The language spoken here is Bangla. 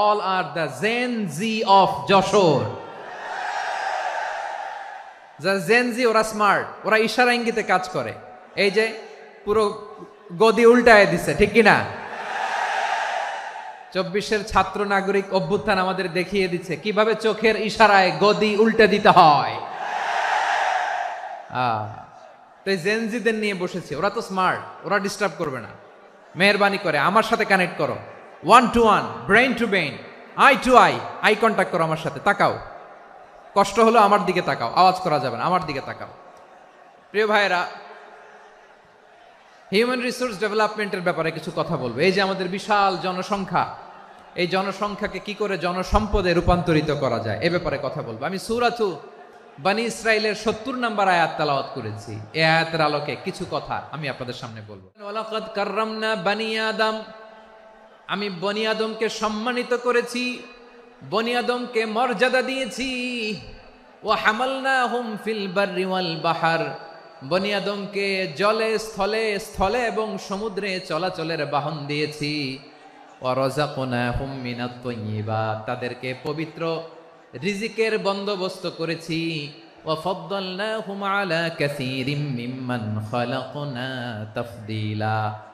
all are the Gen Z of Jessore যারা জেন জি ওরা স্মার্ট ওরা ইশারা ইঙ্গিতে কাজ করে। এই যে পুরো গদি উল্টায় দিছে, ঠিক কিনা চব্বিশের ছাত্র নাগরিক অভ্যুত্থান আমাদের দেখিয়ে দিচ্ছে, কীভাবে চোখের ইশারায় গদি উল্টে দিতে হয়। তো এই জেনজিদের নিয়ে বসেছে, ওরা তো স্মার্ট ওরা ডিস্টার্ব করবে না। মেহরবানি করে, আমার সাথে কানেক্ট করো। One to one brain to brain eye to eye eye contact করো আমার সাথে, তাকাও। কষ্ট হলো আমার দিকে তাকাও, আওয়াজ করা যাবে না, আমার দিকে তাকাও। প্রিয় ভাইয়েরা হিউম্যান রিসোর্স ডেভেলপমেন্টের ব্যাপারে কিছু কথা বলব। এই যে আমাদের বিশাল জনসংখ্যা, এই জনসংখ্যাকে কি করে জনসম্পদে রূপান্তরিত করা যায়, এ ব্যাপারে কথা বলব। আমি সুরাতু বানি ইসরায়েলের সত্তর নাম্বার আয়াত তালাওয়াত করেছি। এ আয়াতের আলোকে কিছু কথা আমি আপনাদের সামনে বলব। আমি বনি আদমকে সম্মানিত করেছি, বনি আদমকে মর্যাদা দিয়েছি। ও হামালনা হুম ফিল বাররি ওয়াল বাহার। বনি আদমকে জলে, স্থলে স্থলে এবং সমুদ্রে চলাচলের বাহন দিয়েছি। ও রজাকুনা হুম মিনাত তাদেরকে পবিত্র রিজিকের বন্দোবস্ত করেছি। ও কাসীরিম মিম্মান খালাকনা তাফদীলা।